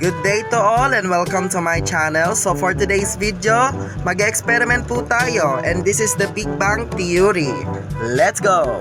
Good day to all and welcome to my channel. So for today's video, mag-experiment po tayo and this is the Big Bang Theory. Let's go!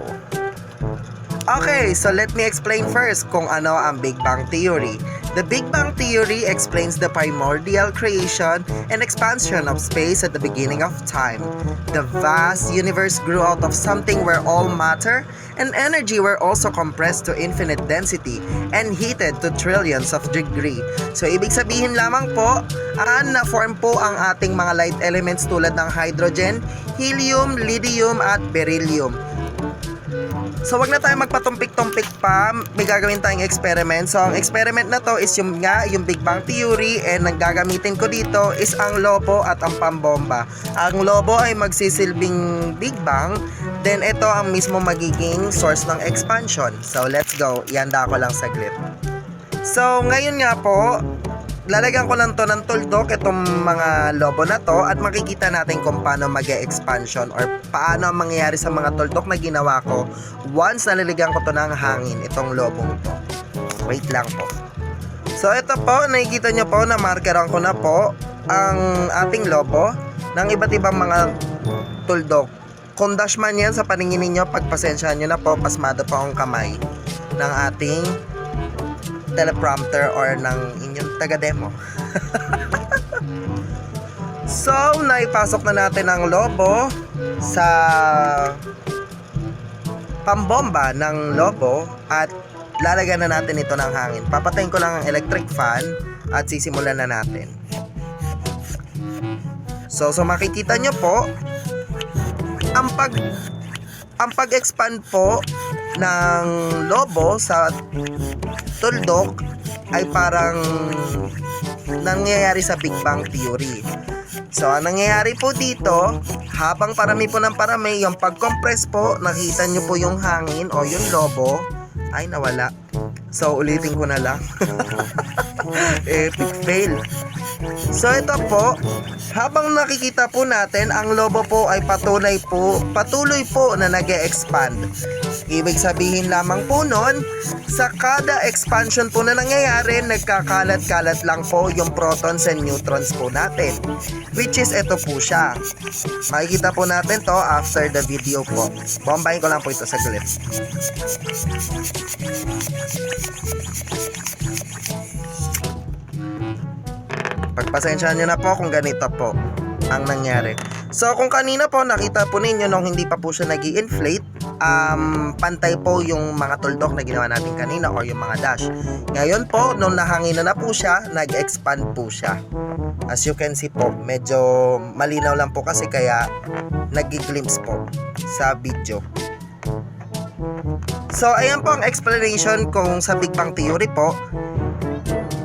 Okay, so let me explain first kung ano ang Big Bang Theory. The Big Bang Theory explains the primordial creation and expansion of space at the beginning of time. The vast universe grew out of something where all matter and energy were also compressed to infinite density and heated to trillions of degree. So ibig sabihin lamang po, aan na form po ang ating mga light elements tulad ng hydrogen, helium, lithium at beryllium. So wag na tayo magpatumpik-tumpik pa, may gagawin tayong experiment. So ang experiment na to is yung nga, yung Big Bang Theory and ang gagamitin ko dito is ang lobo at ang pambomba. Ang lobo ay magsisilbing Big Bang, then ito ang mismo magiging source ng expansion. So let's go, ihanda ko lang saglit. So ngayon nga po, lalagyan ko lang to ng tuldok itong mga lobo na to at makikita natin kung paano mag expansion or paano ang mangyayari sa mga tuldok na ginawa ko once nalalagyan ko to ng hangin itong lobong to. Wait lang po. So ito po nakikita nyo po na markeran ko na po ang ating lobo ng iba't ibang mga tuldok. Kung dashman yan sa paningin ninyo pagpasensyahan nyo na po pasmado po ang kamay ng ating teleprompter or ng inyong taga-demo. so, naipasok na natin ang lobo sa pambomba ng lobo at lalagyan na natin ito ng hangin. Papatayin ko lang ang electric fan at sisimulan na natin. So, so makikita nyo po, ang pag ang pag-expand po ng lobo sa tuldok ay parang nangyayari sa Big Bang Theory. So, ang nangyayari po dito, habang parami po ng parami, yung pag-compress po, nakita nyo po yung hangin o yung lobo, ay nawala. So, ulitin ko na lang. Epic fail. So, ito po, habang nakikita po natin, ang lobo po ay patuloy po, patuloy po na nag expand Ibig sabihin lamang po nun, sa kada expansion po na nangyayari, nagkakalat-kalat lang po yung protons and neutrons po natin. Which is ito po siya. Makikita po natin to after the video po. Bombahin ko lang po ito sa glit. Pagpasensyahan nyo na po kung ganito po ang nangyari. So kung kanina po nakita po ninyo nung hindi pa po siya nag inflate um, pantay po yung mga tuldok na ginawa natin kanina or yung mga dash. Ngayon po, nung nahangin na na po siya, nag-expand po siya. As you can see po, medyo malinaw lang po kasi kaya nag-glimpse po sa video. So, ayan po ang explanation kung sa Big Bang Theory po.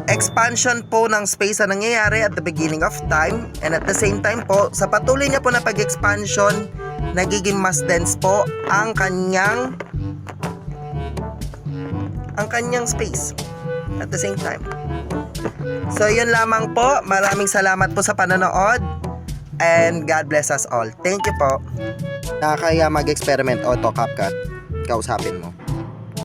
Expansion po ng space na nangyayari at the beginning of time and at the same time po, sa patuloy niya po na pag-expansion, nagiging mas dense po ang kanyang ang kanyang space at the same time. So, yun lamang po. Maraming salamat po sa panonood and God bless us all. Thank you po. Nakakaya mag-experiment auto CapCut. Kausapin mo.